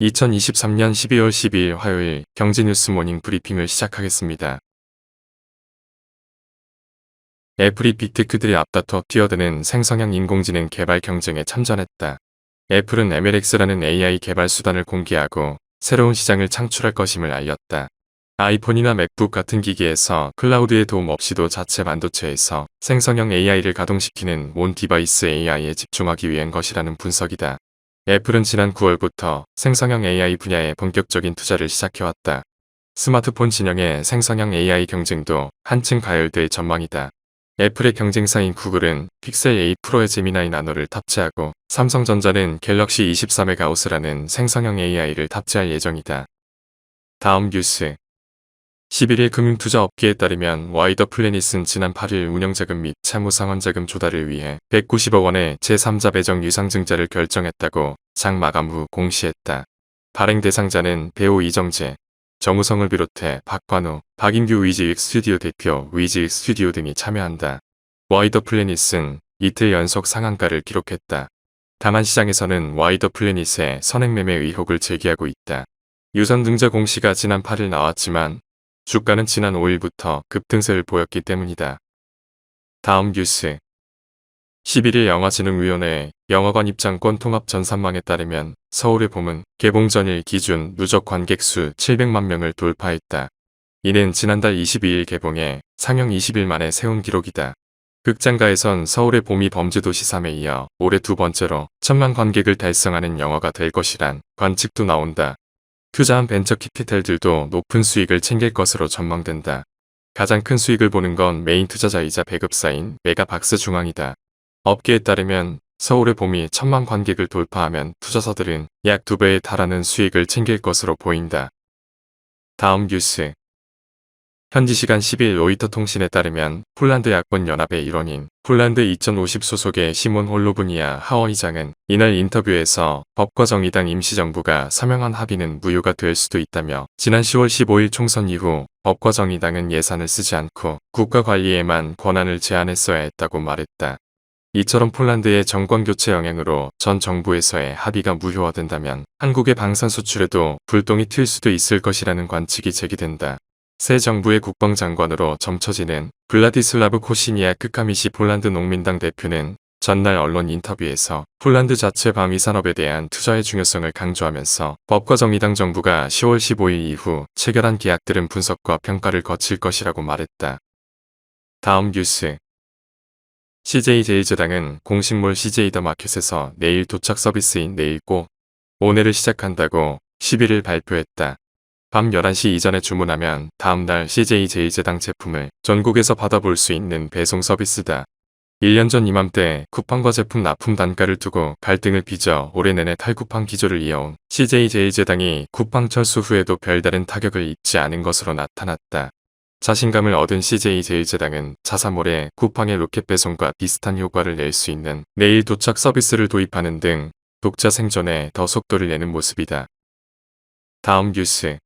2023년 12월 12일 화요일 경제뉴스 모닝 브리핑을 시작하겠습니다. 애플이 빅테크들이 앞다퉈 뛰어드는 생성형 인공지능 개발 경쟁에 참전했다. 애플은 MLX라는 AI 개발 수단을 공개하고 새로운 시장을 창출할 것임을 알렸다. 아이폰이나 맥북 같은 기기에서 클라우드의 도움 없이도 자체 반도체에서 생성형 AI를 가동시키는 온 디바이스 AI에 집중하기 위한 것이라는 분석이다. 애플은 지난 9월부터 생성형 AI 분야에 본격적인 투자를 시작해왔다. 스마트폰 진영의 생성형 AI 경쟁도 한층 가열될 전망이다. 애플의 경쟁사인 구글은 픽셀 8 프로의 제미나이 나노를 탑재하고 삼성전자는 갤럭시 24메가우스라는 생성형 AI를 탑재할 예정이다. 다음 뉴스 11일 금융투자업계에 따르면 와이더 플래닛은 지난 8일 운영자금 및 채무상환자금 조달을 위해 190억 원의 제3자 배정 유상증자를 결정했다고 장 마감 후 공시했다. 발행 대상자는 배우 이정재, 정우성을 비롯해 박관우, 박인규 위즈익 스튜디오 대표 위즈익 스튜디오 등이 참여한다. 와이더 플래닛은 이틀 연속 상한가를 기록했다. 다만 시장에서는 와이더 플래닛의 선행매매 의혹을 제기하고 있다. 유선등자 공시가 지난 8일 나왔지만 주가는 지난 5일부터 급등세를 보였기 때문이다. 다음 뉴스 11일 영화진흥위원회 영화관 입장권 통합 전산망에 따르면 서울의 봄은 개봉 전일 기준 누적 관객 수 700만 명을 돌파했다. 이는 지난달 22일 개봉해 상영 20일 만에 세운 기록이다. 극장가에선 서울의 봄이 범죄도시 3에 이어 올해 두 번째로 천만 관객을 달성하는 영화가 될 것이란 관측도 나온다. 투자한 벤처 키피텔들도 높은 수익을 챙길 것으로 전망된다. 가장 큰 수익을 보는 건 메인 투자자이자 배급사인 메가박스 중앙이다. 업계에 따르면 서울의 봄이 천만 관객을 돌파하면 투자사들은 약 두 배에 달하는 수익을 챙길 것으로 보인다. 다음 뉴스 현지 시간 10일 로이터 통신에 따르면 폴란드 야권 연합의 일원인 폴란드 2050 소속의 시몬 홀로브니아 하원의장은 이날 인터뷰에서 법과 정의당 임시정부가 서명한 합의는 무효가 될 수도 있다며 지난 10월 15일 총선 이후 법과 정의당은 예산을 쓰지 않고 국가 관리에만 권한을 제한했어야 했다고 말했다. 이처럼 폴란드의 정권교체 영향으로 전 정부에서의 합의가 무효화된다면 한국의 방산 수출에도 불똥이 튈 수도 있을 것이라는 관측이 제기된다. 새 정부의 국방장관으로 점쳐지는 블라디슬라브 코시니아 크 카미시 폴란드 농민당 대표는 전날 언론 인터뷰에서 폴란드 자체 방위 산업에 대한 투자의 중요성을 강조하면서 법과 정의당 정부가 10월 15일 이후 체결한 계약들은 분석과 평가를 거칠 것이라고 말했다. 다음 뉴스 CJ제일제당은 공식몰 CJ더 마켓에서 내일 도착 서비스인 내일고 오늘을 시작한다고 11일 발표했다. 밤 11시 이전에 주문하면 다음날 CJ제일제당 제품을 전국에서 받아볼 수 있는 배송 서비스다. 1년 전 이맘때 쿠팡과 제품 납품 단가를 두고 갈등을 빚어 올해 내내 탈쿠팡 기조를 이어온 CJ제일제당이 쿠팡 철수 후에도 별다른 타격을 입지 않은 것으로 나타났다. 자신감을 얻은 CJ제일제당은 자사몰에 쿠팡의 로켓 배송과 비슷한 효과를 낼 수 있는 내일 도착 서비스를 도입하는 등 독자 생존에 더 속도를 내는 모습이다. 다음 뉴스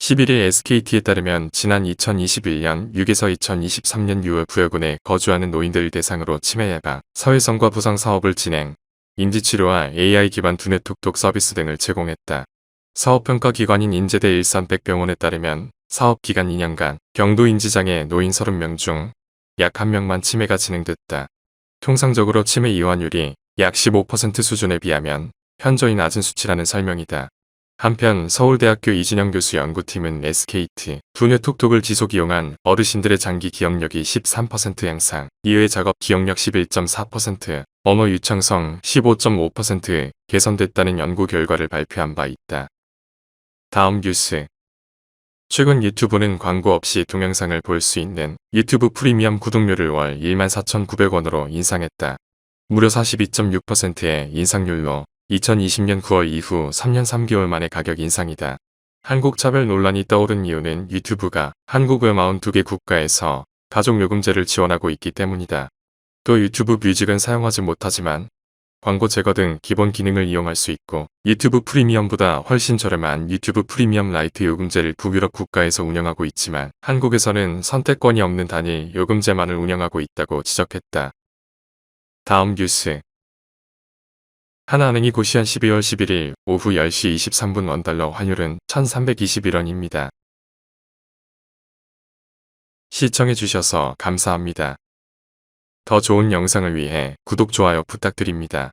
11일 SKT에 따르면 지난 2021년 6에서 2023년 6월 부여군에 거주하는 노인들을 대상으로 치매 예방, 사회성과 부상 사업을 진행, 인지치료와 AI 기반 두뇌 톡톡 서비스 등을 제공했다. 사업평가기관인 인제대 일산백병원에 따르면 사업기간 2년간 경도 인지장애 노인 30명 중 약 1명만 치매가 진행됐다. 통상적으로 치매 이완율이 약 15% 수준에 비하면 현저히 낮은 수치라는 설명이다. 한편 서울대학교 이진영 교수 연구팀은 SKT 두뇌 톡톡을 지속 이용한 어르신들의 장기 기억력이 13% 향상, 이외 작업 기억력 11.4%, 언어 유창성 15.5% 개선됐다는 연구 결과를 발표한 바 있다. 다음 뉴스 최근 유튜브는 광고 없이 동영상을 볼 수 있는 유튜브 프리미엄 구독료를 월 24,900원으로 인상했다. 무려 42.6%의 인상률로 2020년 9월 이후 3년 3개월 만의 가격 인상이다. 한국 차별 논란이 떠오른 이유는 유튜브가 한국의 42개 국가에서 가족요금제를 지원하고 있기 때문이다. 또 유튜브 뮤직은 사용하지 못하지만 광고 제거 등 기본 기능을 이용할 수 있고 유튜브 프리미엄보다 훨씬 저렴한 유튜브 프리미엄 라이트 요금제를 북유럽 국가에서 운영하고 있지만 한국에서는 선택권이 없는 단일 요금제만을 운영하고 있다고 지적했다. 다음 뉴스 하나은행이 고시한 12월 11일 오후 10시 23분 원달러 환율은 1321원입니다. 시청해주셔서 감사합니다. 더 좋은 영상을 위해 구독, 좋아요 부탁드립니다.